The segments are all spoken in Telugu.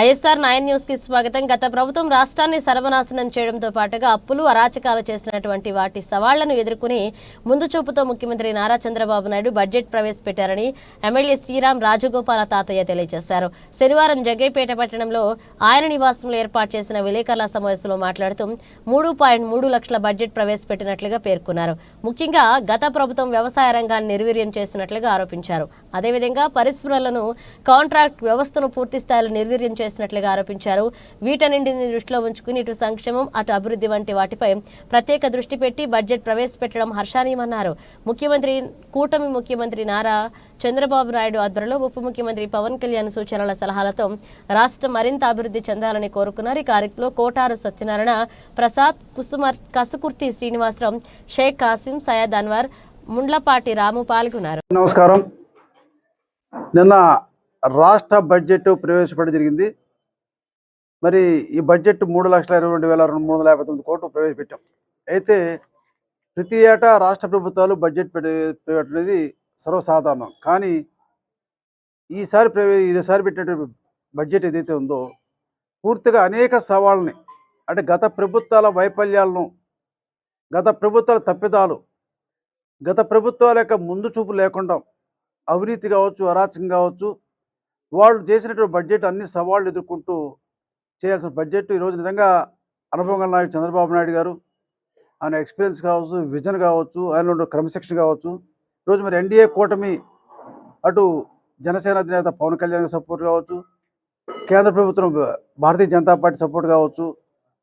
ఐఎస్ఆర్ నైన్ న్యూస్కి స్వాగతం. గత ప్రభుత్వం రాష్ట్రాన్ని సర్వనాశనం చేయడంతో పాటుగా అప్పులు అరాచకాలు చేసినటువంటి వాటి సవాళ్ళను ఎదుర్కొని ముందు చూపుతో ముఖ్యమంత్రి నారా చంద్రబాబు నాయుడు బడ్జెట్ ప్రవేశపెట్టారని ఎమ్మెల్యే శ్రీరామ్ రాజగోపాల తాతయ్య తెలియజేశారు. శనివారం జగ్గైపేట పట్టణంలో ఆయన నివాసంలో ఏర్పాటు చేసిన విలేకరుల సమావేశంలో మాట్లాడుతూ మూడు పాయింట్ మూడు లక్షల బడ్జెట్ ప్రవేశపెట్టినట్లుగా పేర్కొన్నారు. ముఖ్యంగా గత ప్రభుత్వం వ్యవసాయ రంగాన్ని నిర్వీర్యం చేసినట్లుగా ఆరోపించారు. అదేవిధంగా పరిశ్రమలను కాంట్రాక్ట్ వ్యవస్థను పూర్తి స్థాయిలో నిర్వీర్యం చేసినట్లుగా ఆరోపించారు. వీటన్నింటిని దృష్టిలో ఉంచుకుని ఇటు సంక్షేమం అటు అభివృద్ధి వంటి వాటిపై ప్రత్యేక దృష్టి పెట్టి బడ్జెట్ ప్రవేశపెట్టడం హర్షానీయమన్నారు. ముఖ్యమంత్రి కూటమి ముఖ్యమంత్రి నారా చంద్రబాబు నాయుడు ఆధ్వర్యంలో ఉప ముఖ్యమంత్రి పవన్ కళ్యాణ్ సూచనల సలహాలతో రాష్ట్రం మరింత అభివృద్ధి చెందాలని కోరుకున్నారు. ఈ కార్యక్రమంలో కోటారు సత్యనారాయణ ప్రసాద్ కుసుమర్ కసుకుర్తి శ్రీనివాసరావు షేక్ కాసిం సయ్యద్ అన్వర్ ముండ్లపాటి రాము పాల్గొన్నారు. నమస్కారం. నిన్న రాష్ట్ర బడ్జెట్ ప్రవేశపెట్టడం జరిగింది. మరి ఈ బడ్జెట్ మూడు లక్షల ఇరవై రెండు వేల రెండు మూడు వందల యాభై తొమ్మిది కోట్లు ప్రవేశపెట్టాం. అయితే ప్రతి ఏటా రాష్ట్ర ప్రభుత్వాలు బడ్జెట్ పెట్టేది అనేది సర్వసాధారణం. కానీ ఈసారి ప్రవే ఈసారి పెట్టినటువంటి బడ్జెట్ ఏదైతే ఉందో పూర్తిగా అనేక సవాళ్ళని అంటే గత ప్రభుత్వాల వైఫల్యాలను గత ప్రభుత్వాల తప్పిదాలు గత ప్రభుత్వాల యొక్క ముందు చూపు లేకుండా అవినీతి కావచ్చు అరాచకం కావచ్చు వాళ్ళు చేసినటువంటి బడ్జెట్ అన్ని సవాళ్ళు ఎదుర్కొంటూ చేయాల్సిన బడ్జెట్ ఈరోజు నిజంగా అనుభవం నాయుడు చంద్రబాబు నాయుడు గారు ఆయన ఎక్స్పీరియన్స్ కావచ్చు విజన్ కావచ్చు ఆయన ఉన్న క్రమశిక్షణ కావచ్చు ఈరోజు మరి ఎన్డీఏ కూటమి అటు జనసేన అధినేత పవన్ కళ్యాణ్ సపోర్ట్ కావచ్చు కేంద్ర ప్రభుత్వం భారతీయ జనతా పార్టీ సపోర్ట్ కావచ్చు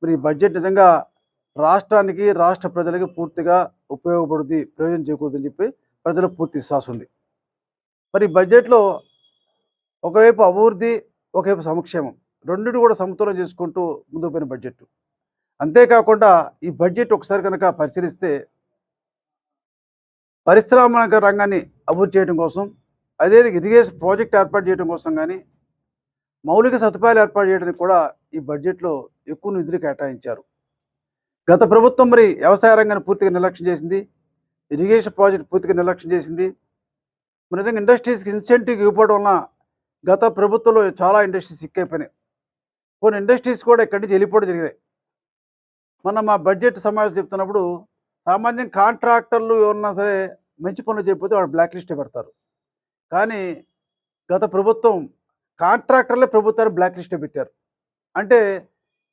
మరి ఈ బడ్జెట్ నిజంగా రాష్ట్రానికి రాష్ట్ర ప్రజలకి పూర్తిగా ఉపయోగపడుతుంది ప్రయోజనం చేకూరుతుందని చెప్పి ప్రజలకు పూర్తి విశ్వాసం ఉంది. మరి ఈ బడ్జెట్లో ఒకవైపు అభివృద్ధి ఒకవైపు సంక్షేమం. రెండింటి కూడా సమతులం చేసుకుంటూ ముందుకు పోయిన బడ్జెట్ అంతేకాకుండా ఈ బడ్జెట్ ఒకసారి కనుక పరిశీలిస్తే పరిశ్రమ రంగాన్ని అభివృద్ధి చేయడం కోసం అదే ఇరిగేషన్ ప్రాజెక్ట్ ఏర్పాటు చేయడం కోసం కానీ మౌలిక సదుపాయాలు ఏర్పాటు చేయడానికి కూడా ఈ బడ్జెట్లో ఎక్కువ నిధులు కేటాయించారు. గత ప్రభుత్వం మరి వ్యవసాయ రంగాన్ని పూర్తిగా నిర్లక్ష్యం చేసింది. ఇరిగేషన్ ప్రాజెక్ట్ పూర్తిగా నిర్లక్ష్యం చేసింది. మరి నిజంగా ఇండస్ట్రీస్కి ఇన్సెంటివ్ ఇవ్వడం వలన గత ప్రభుత్వంలో చాలా ఇండస్ట్రీస్ సిక్కైపోయినాయి. కొన్ని ఇండస్ట్రీస్ కూడా ఇక్కడి నుంచి వెళ్ళిపోవడం జరిగినాయి. మొన్న మా బడ్జెట్ సమావేశం చెప్తున్నప్పుడు సామాన్యం కాంట్రాక్టర్లు ఎవరన్నా సరే మంచి పనులు చేయకపోతే వాళ్ళు బ్లాక్ లిస్ట్ పెడతారు. కానీ గత ప్రభుత్వం కాంట్రాక్టర్లే ప్రభుత్వాన్ని బ్లాక్ లిస్ట్ పెట్టారు. అంటే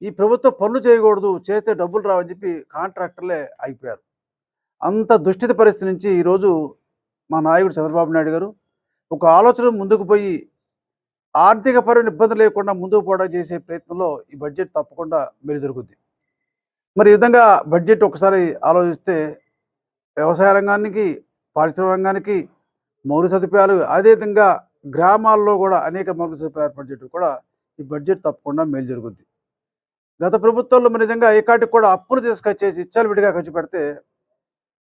ఈ ప్రభుత్వం పనులు చేయకూడదు చేస్తే డబ్బులు రావని చెప్పి కాంట్రాక్టర్లే అయిపోయారు అంత దుష్టిత పరిస్థితి నుంచి ఈరోజు మా నాయకుడు చంద్రబాబు నాయుడు గారు ఒక ఆలోచన ముందుకు పోయి ఆర్థిక పరమైన ఇబ్బంది లేకుండా ముందుకు పోవడం చేసే ప్రయత్నంలో ఈ బడ్జెట్ తప్పకుండా మెరుదొరుకుద్ది. మరి ఈ విధంగా బడ్జెట్ ఒకసారి ఆలోచిస్తే వ్యవసాయ రంగానికి పారిశ్రామిక రంగానికి మౌలిక సదుపాయాలు అదేవిధంగా గ్రామాల్లో కూడా అనేక మౌలిక సదుపాయాలు ఏర్పాటు చేయడం కూడా ఈ బడ్జెట్ తప్పకుండా మేలు జరుగుద్ది గత ప్రభుత్వంలో మరి నిజంగా ఏకాటికి కూడా అప్పులు తీసుకొచ్చేసి ఇచ్చాలు విడిగా ఖర్చు పెడితే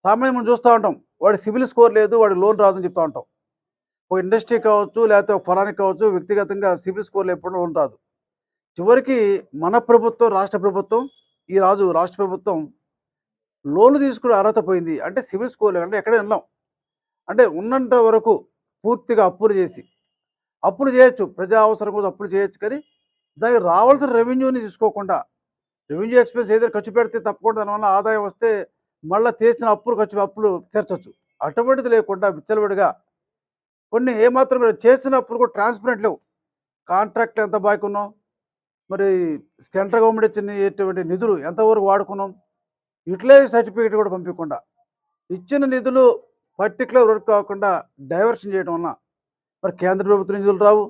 సామాన్యం మనం చూస్తూ ఉంటాం వాడి సివిల్ స్కోర్ లేదు వాడి లోన్ రాదని చెప్తూ ఉంటాం. ఒక ఇండస్ట్రీ కావచ్చు లేకపోతే ఒక ఫలానికి కావచ్చు వ్యక్తిగతంగా సిబిల్ స్కోర్లు ఎప్పుడూ ఉండరాదు. చివరికి మన ప్రభుత్వం రాష్ట్ర ప్రభుత్వం ఈ రాజు రాష్ట్ర ప్రభుత్వం లోన్లు తీసుకునే అర్హత పోయింది. అంటే సివిల్ స్కోర్ అంటే ఎక్కడ వెళ్ళాం అంటే ఉన్నంత వరకు పూర్తిగా అప్పులు చేసి అప్పులు చేయొచ్చు. ప్రజా అవసరం కోసం అప్పులు చేయొచ్చు కానీ దానికి రావాల్సిన రెవెన్యూని తీసుకోకుండా రెవెన్యూ ఎక్స్పెన్స్ ఏదైనా ఖర్చు పెడితే తప్పకుండా దానివల్ల ఆదాయం వస్తే మళ్ళీ తీర్చిన అప్పులు ఖర్చు అప్పులు తీర్చవచ్చు అటువంటిది లేకుండా విచ్చలవిడిగా కొన్ని ఏమాత్రం చేసినప్పుడు కూడా ట్రాన్స్పరెంట్ లేవు. కాంట్రాక్ట్లు ఎంత బాకీ ఉన్నాం మరి సెంట్రల్ గవర్నమెంట్ ఇచ్చినటువంటి నిధులు ఎంతవరకు వాడుకున్నాం? యూటిలైజ్ సర్టిఫికేట్ కూడా పంపించకుండా ఇచ్చిన నిధులు పర్టికులర్ వర్క్ కాకుండా డైవర్షన్ చేయడం వలన మరి కేంద్ర ప్రభుత్వం నిధులు రావు.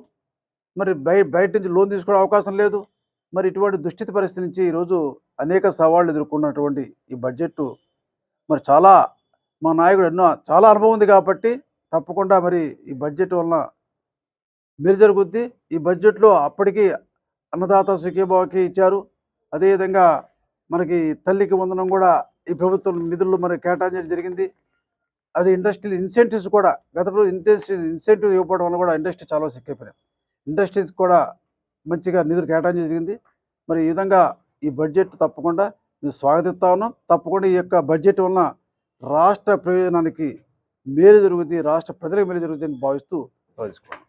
మరి బయ బయట నుంచి లోన్ తీసుకోవడం అవకాశం లేదు. మరి ఇటువంటి దుస్థితి పరిస్థితి నుంచి ఈరోజు అనేక సవాళ్ళు ఎదుర్కొన్నటువంటి ఈ బడ్జెట్ మరి చాలా మా నాయకుడు ఎన్నో చాలా అనుభవం ఉంది కాబట్టి తప్పకుండా మరి ఈ బడ్జెట్ వలన మేలు జరుగుద్ది. ఈ బడ్జెట్లో అప్పటికి అన్నదాత సుఖీభావకి ఇచ్చారు. అదేవిధంగా మనకి తల్లికి వందనం కూడా ఈ ప్రభుత్వం నిధులు మరి కేటాయించడం జరిగింది. అది ఇండస్ట్రియల్ ఇన్సెంటివ్స్ కూడా గత ప్రభుత్వం ఇండస్ట్రియల్ ఇన్సెంటివ్ ఇవ్వడం వల్ల కూడా ఇండస్ట్రీ చాలా సిక్కిపోయినాయి. ఇండస్ట్రీస్ కూడా మంచిగా నిధులు కేటాయించడం జరిగింది. మరి ఈ విధంగా ఈ బడ్జెట్ తప్పకుండా మేము స్వాగతిస్తా ఉన్నాం. తప్పకుండా ఈ యొక్క బడ్జెట్ వలన రాష్ట్ర ప్రయోజనానికి మేలు జరుగుతుంది రాష్ట్ర ప్రజలకు మేలు జరుగుతుందని భావిస్తూ తెలుసుకోండి